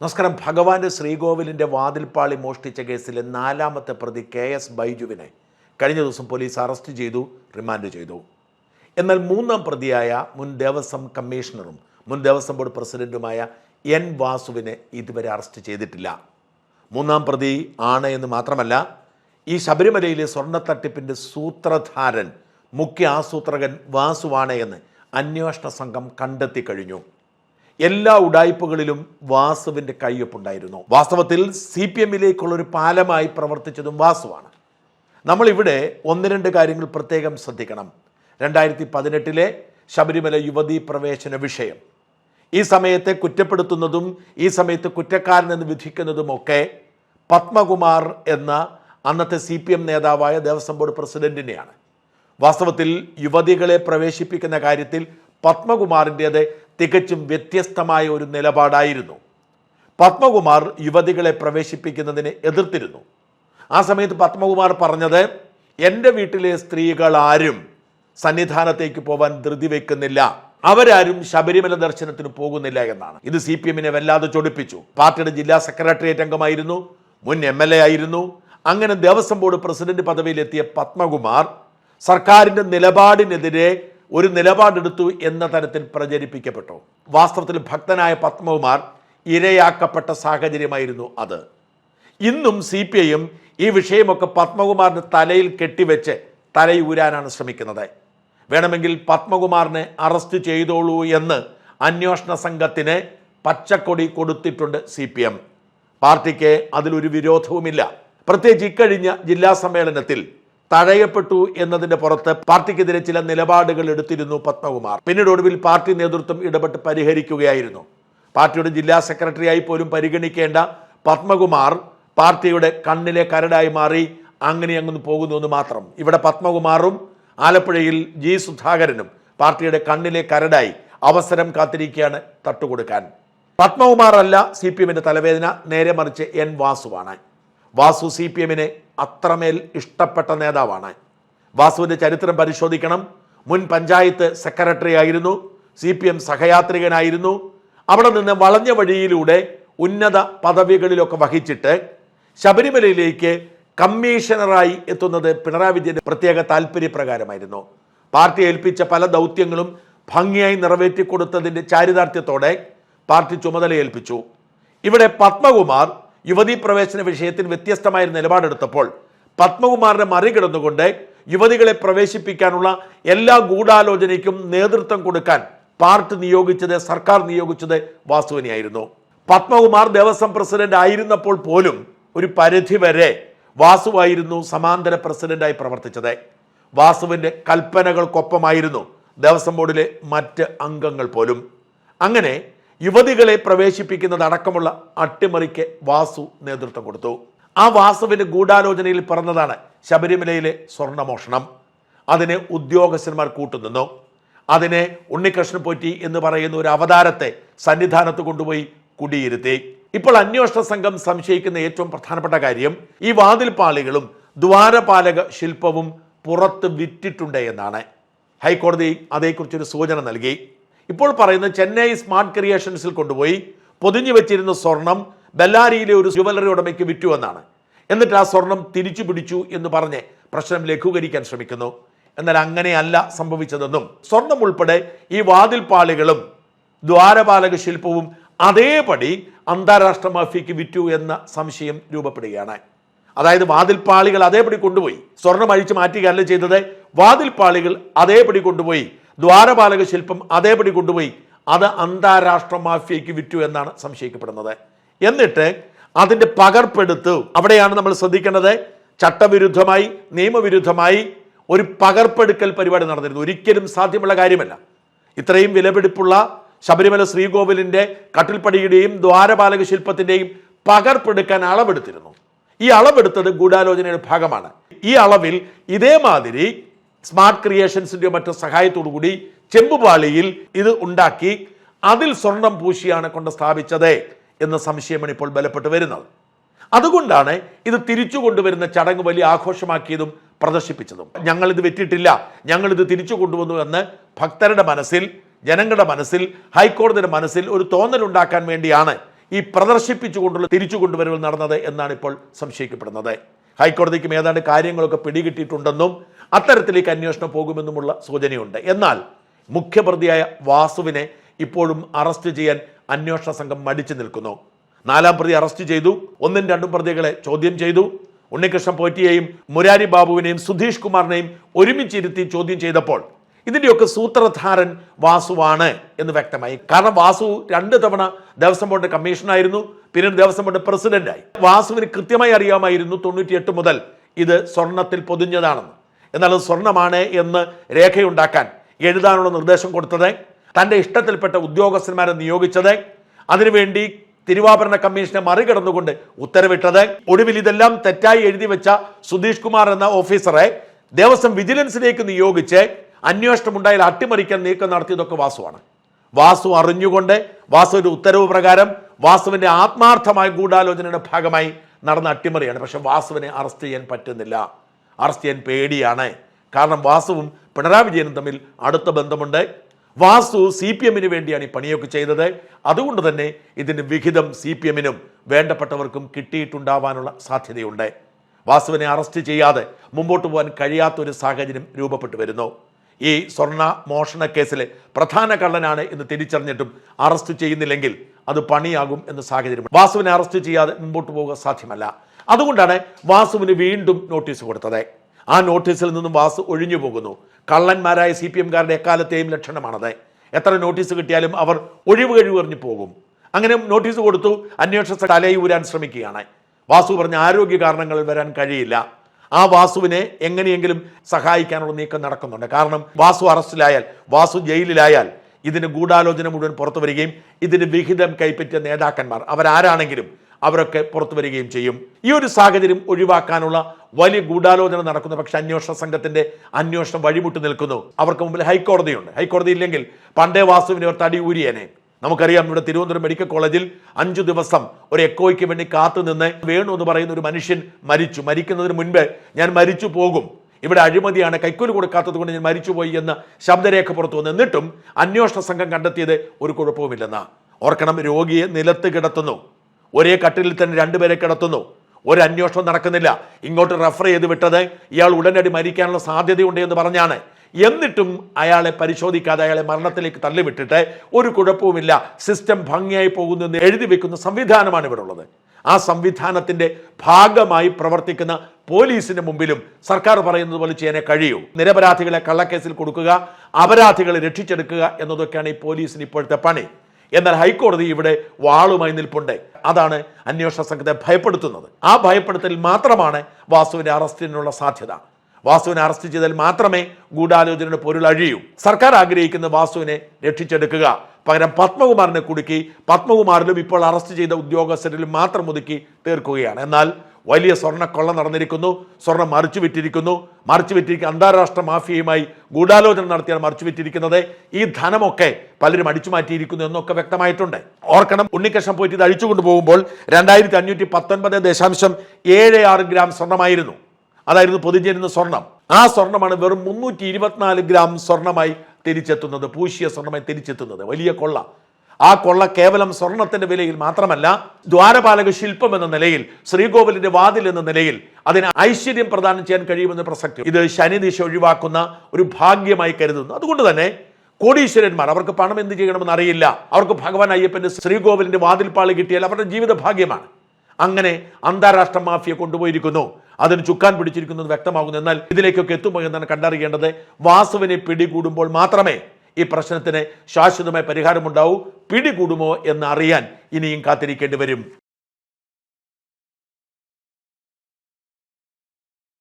നമസ്കാരം. ഭഗവാന്റെ ശ്രീകോവിലിന്റെ വാതിൽപ്പാളി മോഷ്ടിച്ച കേസിലെ നാലാമത്തെ പ്രതി കെ എസ് ബൈജുവിനെ കഴിഞ്ഞ ദിവസം പോലീസ് അറസ്റ്റ് ചെയ്തു റിമാൻഡ് ചെയ്തു. എന്നാൽ മൂന്നാം പ്രതിയായ മുൻ ദേവസ്വം കമ്മീഷണറും മുൻ ദേവസ്വം ബോർഡ് പ്രസിഡന്റുമായ എൻ വാസുവിനെ ഇതുവരെ അറസ്റ്റ് ചെയ്തിട്ടില്ല. മൂന്നാം പ്രതി ആണ് എന്ന് മാത്രമല്ല ഈ ശബരിമലയിലെ സ്വർണത്തട്ടിപ്പിന്റെ സൂത്രധാരൻ മുഖ്യ ആസൂത്രകൻ വാസുവാണ് എന്ന് അന്വേഷണ സംഘം കണ്ടെത്തി കഴിഞ്ഞു. എല്ലാ ഉടായ്പകളിലും വാസുവിന്റെ കയ്യൊപ്പുണ്ടായിരുന്നു. വാസ്തവത്തിൽ സി പി എമ്മിലേക്കുള്ള ഒരു പാലമായി പ്രവർത്തിച്ചതും വാസുവാണ്. നമ്മളിവിടെ ഒന്ന് രണ്ട് കാര്യങ്ങൾ പ്രത്യേകം ശ്രദ്ധിക്കണം. രണ്ടായിരത്തി പതിനെട്ടിലെ ശബരിമല യുവതീ പ്രവേശന വിഷയം. ഈ സമയത്തെ കുറ്റപ്പെടുത്തുന്നതും ഈ സമയത്ത് കുറ്റക്കാരനെന്ന് വിധിക്കുന്നതുമൊക്കെ പത്മകുമാർ എന്ന അന്നത്തെ സി പി എം നേതാവായ ദേവസ്വം ബോർഡ് പ്രസിഡന്റിനെയാണ്. വാസ്തവത്തിൽ യുവതികളെ പ്രവേശിപ്പിക്കുന്ന കാര്യത്തിൽ പത്മകുമാറിന്റേത് തികച്ചും വ്യത്യസ്തമായ ഒരു നിലപാടായിരുന്നു. പത്മകുമാർ യുവതികളെ പ്രവേശിപ്പിക്കുന്നതിനെ എതിർത്തിരുന്നു. ആ സമയത്ത് പത്മകുമാർ പറഞ്ഞത് എന്റെ വീട്ടിലെ സ്ത്രീകൾ ആരും സന്നിധാനത്തേക്ക് പോവാൻ ധൃതി വെക്കുന്നില്ല. അവരാരും ശബരിമല ദർശനത്തിന് പോകുന്നില്ല എന്നാണ്. ഇത് സി പി എമ്മിനെ വല്ലാതെ ചൊടിപ്പിച്ചു. പാർട്ടിയുടെ ജില്ലാ സെക്രട്ടേറിയറ്റ് അംഗമായിരുന്നു മുൻ എം എൽ എ ആയിരുന്നു. അങ്ങനെ ദേവസ്വം ബോർഡ് പ്രസിഡന്റ് പദവിയിലെത്തിയ പത്മകുമാർ സർക്കാരിന്റെ നിലപാടിനെതിരെ ഒരു നിലപാടെടുത്തു എന്ന തരത്തിൽ പ്രചരിപ്പിക്കപ്പെട്ടു. വാസ്തവത്തിൽ ഭക്തനായ പത്മകുമാർ ഇരയാക്കപ്പെട്ട സാഹചര്യമായിരുന്നു അത്. ഇന്നും സി പി ഐയും ഈ വിഷയമൊക്കെ പത്മകുമാറിന്റെ തലയിൽ കെട്ടിവെച്ച് തലയൂരാനാണ് ശ്രമിക്കുന്നത്. വേണമെങ്കിൽ പത്മകുമാറിനെ അറസ്റ്റ് ചെയ്തോളൂ എന്ന് അന്വേഷണ സംഘത്തിന് പച്ചക്കൊടി കൊടുത്തിട്ടുണ്ട് സി പി എം പാർട്ടിക്ക് അതിലൊരു വിരോധവുമില്ല. പ്രത്യേകിച്ച് ഇക്കഴിഞ്ഞ ജില്ലാ സമ്മേളനത്തിൽ തഴയപ്പെട്ടു എന്നതിന്റെ പുറത്ത് പാർട്ടിക്കെതിരെ ചില നിലപാടുകൾ എടുത്തിരുന്നു പത്മകുമാർ. പിന്നീട് ഒടുവിൽ പാർട്ടി നേതൃത്വം ഇടപെട്ട് പരിഹരിക്കുകയായിരുന്നു. പാർട്ടിയുടെ ജില്ലാ സെക്രട്ടറിയായി പോലും പരിഗണിക്കേണ്ട പത്മകുമാർ പാർട്ടിയുടെ കണ്ണിലെ കരടായി മാറി അങ്ങനെ അങ്ങ് പോകുന്നു എന്ന് മാത്രം. ഇവിടെ പത്മകുമാറും ആലപ്പുഴയിൽ ജി സുധാകരനും പാർട്ടിയുടെ കണ്ണിലെ കരടായി അവസരം കാത്തിരിക്കുകയാണ് തട്ടുകൊടുക്കാൻ. പത്മകുമാർ അല്ല സി പി എമ്മിന്റെ തലവേദന നേരെ മറിച്ച് എൻ വാസുവാണ്. വാസു സി പി എമ്മിനെ അത്രമേൽ ഇഷ്ടപ്പെട്ട നേതാവാണ്. വാസുവിന്റെ ചരിത്രം പരിശോധിക്കണം. മുൻ പഞ്ചായത്ത് സെക്രട്ടറി ആയിരുന്നു. സി പി എം സഹയാത്രികനായിരുന്നു. അവിടെ നിന്ന് വളഞ്ഞ വഴിയിലൂടെ ഉന്നത പദവികളിലൊക്കെ വഹിച്ചിട്ട് ശബരിമലയിലേക്ക് കമ്മീഷണറായി എത്തുന്നത് പിണറായി വിജയന്റെ പ്രത്യേക താല്പര്യപ്രകാരമായിരുന്നു. പാർട്ടി ഏൽപ്പിച്ച പല ദൗത്യങ്ങളും ഭംഗിയായി നിറവേറ്റി കൊടുത്തതിന്റെ ചാരിതാർത്ഥ്യത്തോടെ പാർട്ടി ചുമതല ഏൽപ്പിച്ചു ഇവിടെ പത്മകുമാർ യുവതീ പ്രവേശന വിഷയത്തിൽ വ്യത്യസ്തമായ നിലപാടെടുത്തപ്പോൾ പത്മകുമാറിനെ മറികടന്നുകൊണ്ട് യുവതികളെ പ്രവേശിപ്പിക്കാനുള്ള എല്ലാ ഗൂഢാലോചനയ്ക്കും നേതൃത്വം കൊടുക്കാൻ പാർട്ടി നിയോഗിച്ചത് സർക്കാർ നിയോഗിച്ചത് വാസുവിനെയായിരുന്നു. പത്മകുമാർ ദേവസ്വം പ്രസിഡന്റ് ആയിരുന്നപ്പോൾ പോലും ഒരു പരിധി വരെ വാസുവായിരുന്നു സമാന്തര പ്രസിഡന്റായി പ്രവർത്തിച്ചത്. വാസുവിന്റെ കൽപ്പനകൾക്കൊപ്പമായിരുന്നു ദേവസ്വം ബോർഡിലെ മറ്റ് അംഗങ്ങൾ പോലും. അങ്ങനെ യുവതികളെ പ്രവേശിപ്പിക്കുന്നതടക്കമുള്ള അട്ടിമറിക്ക് വാസു നേതൃത്വം കൊടുത്തു. ആ വാസുവിന്റെ ഗൂഢാലോചനയിൽ പറഞ്ഞതാണ് ശബരിമലയിലെ സ്വർണമോഷണം. അതിനെ ഉദ്യോഗസ്ഥന്മാർ കൂട്ടുനിന്നു. അതിനെ ഉണ്ണികൃഷ്ണൻ പോറ്റി എന്ന് പറയുന്ന ഒരു അവതാരത്തെ സന്നിധാനത്ത് കൊണ്ടുപോയി കുടിയിരുത്തി. ഇപ്പോൾ അന്വേഷണ സംഘം സംശയിക്കുന്ന ഏറ്റവും പ്രധാനപ്പെട്ട കാര്യം ഈ വാതിൽപാളികളും ദ്വാരപാലക ശില്പവും പുറത്ത് വിറ്റിട്ടുണ്ട് എന്നാണ്. ഹൈക്കോടതി അതേക്കുറിച്ചൊരു സൂചന നൽകി. ഇപ്പോൾ പറയുന്ന ചെന്നൈ സ്മാർട്ട് ക്രിയേഷൻസിൽ കൊണ്ടുപോയി പൊതിഞ്ഞു വെച്ചിരുന്ന സ്വർണം ബെല്ലാരിയിലെ ഒരു ജുവലറി ഉടമയ്ക്ക് വിറ്റു എന്നാണ്. എന്നിട്ട് ആ സ്വർണം തിരിച്ചു പിടിച്ചു എന്ന് പറഞ്ഞ് പ്രശ്നം ലഘൂകരിക്കാൻ ശ്രമിക്കുന്നു. എന്നാൽ അങ്ങനെയല്ല സംഭവിച്ചതെന്നും സ്വർണം ഉൾപ്പെടെ ഈ വാതിൽപ്പാളികളും ദ്വാരപാലക ശില്പവും അതേപടി അന്താരാഷ്ട്ര മാഫിയയ്ക്ക് വിറ്റു എന്ന സംശയം രൂപപ്പെടുകയാണ്. അതായത് വാതിൽപ്പാളികൾ അതേപടി കൊണ്ടുപോയി. സ്വർണം അഴിച്ചു മാറ്റുകയല്ല ചെയ്തത്. വാതിൽപ്പാളികൾ അതേപടി കൊണ്ടുപോയി. ദ്വാരപാലക ശില്പം അതേപടി കൊണ്ടുപോയി അത് അന്താരാഷ്ട്ര മാഫിയയ്ക്ക് വിറ്റു എന്നാണ് സംശയിക്കപ്പെടുന്നത്. എന്നിട്ട് അതിന്റെ പകർപ്പെടുത്ത് അവിടെയാണ് നമ്മൾ ശ്രദ്ധിക്കേണ്ടത്. ചട്ടവിരുദ്ധമായി നിയമവിരുദ്ധമായി ഒരു പകർപ്പെടുക്കൽ പരിപാടി നടന്നിരുന്നു. ഒരിക്കലും സാധ്യമുള്ള കാര്യമല്ല. ഇത്രയും വിലപിടിപ്പുള്ള ശബരിമല ശ്രീകോവിലിന്റെ കട്ടിൽപ്പടിയുടെയും ദ്വാരപാലക ശില്പത്തിന്റെയും പകർപ്പെടുക്കാൻ അളവെടുത്തിരുന്നു. ഈ അളവെടുത്തത് ഗൂഢാലോചനയുടെ ഭാഗമാണ്. ഈ അളവിൽ ഇതേമാതിരി സ്മാർട്ട് ക്രിയേഷൻസിന്റെ മറ്റു സഹായത്തോടു കൂടി ചെമ്പുപാളിയിൽ ഇത് ഉണ്ടാക്കി അതിൽ സ്വർണം പൂശിയാണ് കൊണ്ട് സ്ഥാപിച്ചത് എന്ന സംശയമാണ് ഇപ്പോൾ ബലപ്പെട്ട് വരുന്നത്. അതുകൊണ്ടാണ് ഇത് തിരിച്ചു കൊണ്ടുവരുന്ന ചടങ്ങ് വലിയ ആഘോഷമാക്കിയതും പ്രദർശിപ്പിച്ചതും. ഞങ്ങൾ ഇത് വെറ്റിട്ടില്ല. ഞങ്ങൾ ഇത് തിരിച്ചു കൊണ്ടുവന്നു എന്ന് ഭക്തരുടെ മനസ്സിൽ ജനങ്ങളുടെ മനസ്സിൽ ഹൈക്കോടതിയുടെ മനസ്സിൽ ഒരു തോന്നൽ ഉണ്ടാക്കാൻ വേണ്ടിയാണ് ഈ പ്രദർശിപ്പിച്ചുകൊണ്ടുള്ള തിരിച്ചു കൊണ്ടുവരവ് നടന്നത് എന്നാണ് ഇപ്പോൾ സംശയിക്കപ്പെടുന്നത്. ഹൈക്കോടതിക്കും ഏതാണ്ട് കാര്യങ്ങളൊക്കെ പിടികിട്ടിയിട്ടുണ്ടെന്നും അത്തരത്തിലേക്ക് അന്വേഷണം പോകുമെന്നുമുള്ള സൂചനയുണ്ട്. എന്നാൽ മുഖ്യപ്രതിയായ വാസുവിനെ ഇപ്പോഴും അറസ്റ്റ് ചെയ്യാൻ അന്വേഷണ സംഘം മടിച്ചു നിൽക്കുന്നു. നാലാം പ്രതി അറസ്റ്റ് ചെയ്തു. ഒന്നും രണ്ടും പ്രതികളെ ചോദ്യം ചെയ്തു. ഉണ്ണികൃഷ്ണൻ പോറ്റിയെയും മുരാരി ബാബുവിനെയും സുധീഷ് കുമാറിനെയും ഒരുമിച്ചിരുത്തി ചോദ്യം ചെയ്തപ്പോൾ ഇതിന്റെയൊക്കെ സൂത്രധാരൻ വാസുവാണ് എന്ന് വ്യക്തമായി. കാരണം വാസു രണ്ട് തവണ ദേവസ്വം ബോർഡ് കമ്മീഷനായിരുന്നു പിന്നീട് ദേവസ്വം ബോർഡ് പ്രസിഡന്റായി. വാസുവിന് കൃത്യമായി അറിയാമായിരുന്നു തൊണ്ണൂറ്റിയെട്ട് മുതൽ ഇത് സ്വർണത്തിൽ പൊതിഞ്ഞതാണെന്ന്. എന്നാൽ അത് സ്വർണമാണ് എന്ന് രേഖയുണ്ടാക്കാൻ എഴുതാനുള്ള നിർദ്ദേശം കൊടുത്തത് തന്റെ ഇഷ്ടത്തിൽപ്പെട്ട ഉദ്യോഗസ്ഥന്മാരെ നിയോഗിച്ചത് അതിനുവേണ്ടി തിരുവാഭരണ കമ്മീഷനെ മറികടന്നുകൊണ്ട് ഉത്തരവിട്ടത്. ഒടുവിൽ ഇതെല്ലാം തെറ്റായി എഴുതി വെച്ച സുധീഷ് കുമാർ എന്ന ഓഫീസറെ ദേവസ്വം വിജിലൻസിലേക്ക് നിയോഗിച്ച് അന്വേഷണം ഉണ്ടായാൽ അട്ടിമറിക്കാൻ നീക്കം നടത്തിയതൊക്കെ വാസുവാണ്. വാസു അറിഞ്ഞുകൊണ്ട് വാസുവിന്റെ ഉത്തരവ് പ്രകാരം വാസുവിന്റെ ആത്മാർത്ഥമായ ഗൂഢാലോചനയുടെ ഭാഗമായി നടന്ന അട്ടിമറിയാണ്. പക്ഷെ വാസുവിനെ അറസ്റ്റ് ചെയ്യാൻ പറ്റുന്നില്ല. അറസ്റ്റ് ചെയ്യാൻ പേടിയാണ്. കാരണം വാസുവും പിണറായി വിജയനും തമ്മിൽ അടുത്ത ബന്ധമുണ്ട്. വാസു സി പി എമ്മിന് വേണ്ടിയാണ് ഈ പണിയൊക്കെ ചെയ്തത്. അതുകൊണ്ട് തന്നെ ഇതിന് വിഹിതം സി പി എമ്മിനും വേണ്ടപ്പെട്ടവർക്കും കിട്ടിയിട്ടുണ്ടാവാനുള്ള സാധ്യതയുണ്ട്. വാസുവിനെ അറസ്റ്റ് ചെയ്യാതെ മുമ്പോട്ട് പോകാൻ കഴിയാത്തൊരു സാഹചര്യം രൂപപ്പെട്ടു വരുന്നു. ഈ സ്വർണ മോഷണ കേസിലെ പ്രധാന കള്ളനാണ് എന്ന് തിരിച്ചറിഞ്ഞിട്ടും അറസ്റ്റ് ചെയ്യുന്നില്ലെങ്കിൽ അത് പണിയാകും എന്ന സാഹചര്യം. വാസുവിനെ അറസ്റ്റ് ചെയ്യാതെ മുമ്പോട്ട് പോവുക സാധ്യമല്ല. അതുകൊണ്ടാണ് വാസുവിന് വീണ്ടും നോട്ടീസ് കൊടുത്തത്. ആ നോട്ടീസിൽ നിന്നും വാസു ഒഴിഞ്ഞു പോകുന്നു. കള്ളന്മാരായ സി പി എംകാരുടെ എക്കാലത്തെയും ലക്ഷണമാണത്. എത്ര നോട്ടീസ് കിട്ടിയാലും അവർ ഒഴിവ് കഴിവെറിഞ്ഞു പോകും. അങ്ങനെ നോട്ടീസ് കൊടുത്തു അന്വേഷണ തലയൂരാൻ ശ്രമിക്കുകയാണ്. വാസു പറഞ്ഞ ആരോഗ്യ കാരണങ്ങൾ വരാൻ കഴിയില്ല. ആ വാസുവിനെ എങ്ങനെയെങ്കിലും സഹായിക്കാനുള്ള നീക്കം നടക്കുന്നുണ്ട്. കാരണം വാസു അറസ്റ്റിലായാൽ വാസു ജയിലിലായാൽ ഇതിന് ഗൂഢാലോചന മുഴുവൻ പുറത്തു വരികയും ഇതിന് വിഹിതം കൈപ്പറ്റിയ നേതാക്കന്മാർ. അവരാരാണെങ്കിലും അവരൊക്കെ പുറത്തു വരികയും ചെയ്യും. ഈ ഒരു സാഹചര്യം ഒഴിവാക്കാനുള്ള വലിയ ഗൂഢാലോചന നടക്കുന്നു. പക്ഷെ അന്വേഷണ സംഘത്തിന്റെ അന്വേഷണം വഴിമുട്ടി നിൽക്കുന്നു. അവർക്ക് മുമ്പിൽ ഹൈക്കോടതിയുണ്ട്. ഹൈക്കോടതി ഇല്ലെങ്കിൽ പണ്ടേ വാസുവിനെ ഒരു തടി ഊരിയനെ. നമുക്കറിയാം ഇവിടെ തിരുവനന്തപുരം മെഡിക്കൽ കോളേജിൽ അഞ്ചു ദിവസം ഒരു എക്കോയ്ക്ക് വേണ്ടി കാത്തു നിന്ന് വേണു എന്ന് പറയുന്ന ഒരു മനുഷ്യൻ മരിച്ചു. മരിക്കുന്നതിന് മുൻപ് ഞാൻ മരിച്ചു പോകും. ഇവിടെ അഴിമതിയാണ്. കൈക്കൂലി കൊടുക്കാത്തത് കൊണ്ട് ഞാൻ മരിച്ചുപോയി എന്ന ശബ്ദരേഖ പുറത്തു വന്നു. എന്നിട്ടും അന്വേഷണ സംഘം കണ്ടെത്തിയത് ഒരു കുഴപ്പവുമില്ലെന്ന. ഓർക്കണം രോഗിയെ നിലത്ത് കിടത്തുന്നു. ഒരേ കട്ടിലിൽ തന്നെ രണ്ടുപേരെ കിടത്തുന്നു. ഒരു അന്വേഷണം നടക്കുന്നില്ല. ഇങ്ങോട്ട് റെഫർ ചെയ്ത് വിട്ടത് ഇയാൾ ഉടനടി മരിക്കാനുള്ള സാധ്യതയുണ്ട് എന്ന് പറഞ്ഞാണ്. എന്നിട്ടും അയാളെ പരിശോധിക്കാതെ അയാളെ മരണത്തിലേക്ക് തള്ളിവിട്ടിട്ട് ഒരു കുഴപ്പവുമില്ല. സിസ്റ്റം ഭംഗിയായി പോകുന്നു എന്ന് എഴുതി വെക്കുന്ന സംവിധാനമാണ് ഇവിടെ ഉള്ളത് ആ സംവിധാനത്തിന്റെ ഭാഗമായി പ്രവർത്തിക്കുന്ന പോലീസിന് മുമ്പിലും സർക്കാർ പറയുന്നത് പോലെ ചെയ്യാനേ കഴിയൂ. നിരപരാധികളെ കള്ളക്കേസിൽ കൊടുക്കുക അപരാധികളെ രക്ഷിച്ചെടുക്കുക എന്നതൊക്കെയാണ് ഈ പോലീസിന് ഇപ്പോഴത്തെ പണി. എന്നാൽ ഹൈക്കോടതി ഇവിടെ വാളുമായി നിൽപ്പുണ്ട്. അതാണ് അന്വേഷണ സംഘത്തെ ഭയപ്പെടുത്തുന്നത്. ആ ഭയപ്പെടുത്തൽ മാത്രമാണ് വാസുവിന്റെ അറസ്റ്റിനുള്ള സാധ്യത. വാസുവിനെ അറസ്റ്റ് ചെയ്താൽ മാത്രമേ ഗൂഢാലോചനയുടെ പൊരുൾ അഴിയൂ. സർക്കാർ ആഗ്രഹിക്കുന്ന വാസുവിനെ രക്ഷിച്ചെടുക്കുക. പകരം പത്മകുമാറിനെ കുടുക്കി പത്മകുമാറിലും ഇപ്പോൾ അറസ്റ്റ് ചെയ്ത ഉദ്യോഗസ്ഥരിലും മാത്രം ഒതുക്കി തീർക്കുകയാണ്. എന്നാൽ വലിയ സ്വർണക്കൊള്ള നടന്നിരിക്കുന്നു. സ്വർണം മറിച്ചു വിറ്റിരിക്കുന്നു മറിച്ചു വിറ്റിരിക്കുന്ന അന്താരാഷ്ട്ര മാഫിയയുമായി ഗൂഢാലോചന നടത്തിയാണ് മറിച്ചു വിറ്റിരിക്കുന്നത് ഈ ധനമൊക്കെ പലരും അടിച്ചു മാറ്റിയിരിക്കുന്നു എന്നൊക്കെ വ്യക്തമായിട്ടുണ്ട്. ഓർക്കണം ഉണ്ണിക്കഷ്ണം പോയിട്ട് ഇത് അഴിച്ചു കൊണ്ടുപോകുമ്പോൾ രണ്ടായിരത്തി അഞ്ഞൂറ്റി പത്തൊൻപത് ദശാംശം ഏഴ് ആറ് ഗ്രാം സ്വർണമായിരുന്നു. അതായിരുന്നു പൊതിഞ്ഞിരുന്ന സ്വർണം. ആ സ്വർണമാണ് വെറും മുന്നൂറ്റി ഇരുപത്തിനാല് ഗ്രാം സ്വർണമായി തിരിച്ചെത്തുന്നത് പൂശിയ സ്വർണമായി തിരിച്ചെത്തുന്നത്. വലിയ കൊള്ള. ആ കൊള്ള കേവലം സ്വർണത്തിന്റെ വിലയിൽ മാത്രമല്ല ദ്വാരപാലക ശില്പം എന്ന നിലയിൽ ശ്രീകോവിലിന്റെ വാതിൽ എന്ന നിലയിൽ അതിന് ഐശ്വര്യം പ്രദാനം ചെയ്യാൻ കഴിയുമെന്ന പ്രസക്തി. ഇത് ശനിദിശ ഒഴിവാക്കുന്ന ഒരു ഭാഗ്യമായി കരുതുന്നു. അതുകൊണ്ട് തന്നെ കോടീശ്വരന്മാർ അവർക്ക് പണം എന്ത് ചെയ്യണമെന്ന് അറിയില്ല. അവർക്ക് ഭഗവാൻ അയ്യപ്പന്റെ ശ്രീകോവിലിന്റെ വാതിൽപ്പാളി കിട്ടിയാൽ അവരുടെ ജീവിത ഭാഗ്യമാണ്. അങ്ങനെ അന്താരാഷ്ട്ര മാഫിയ കൊണ്ടുപോയിരിക്കുന്നു. അതിന് ചുക്കാൻ പിടിച്ചിരിക്കുന്നത് വ്യക്തമാകുന്നു. എന്നാൽ ഇതിലേക്കൊക്കെ എത്തുമ്പോൾ എന്നാണ് കണ്ടറിയേണ്ടത്? വാസുവിനെ പിടികൂടുമ്പോൾ മാത്രമേ ഈ പ്രശ്നത്തിന് ശാശ്വതമായ പരിഹാരമുണ്ടാവൂ. പിടികൂടുമോ എന്ന് അറിയാൻ ഇനിയും കാത്തിരിക്കേണ്ടി വരും.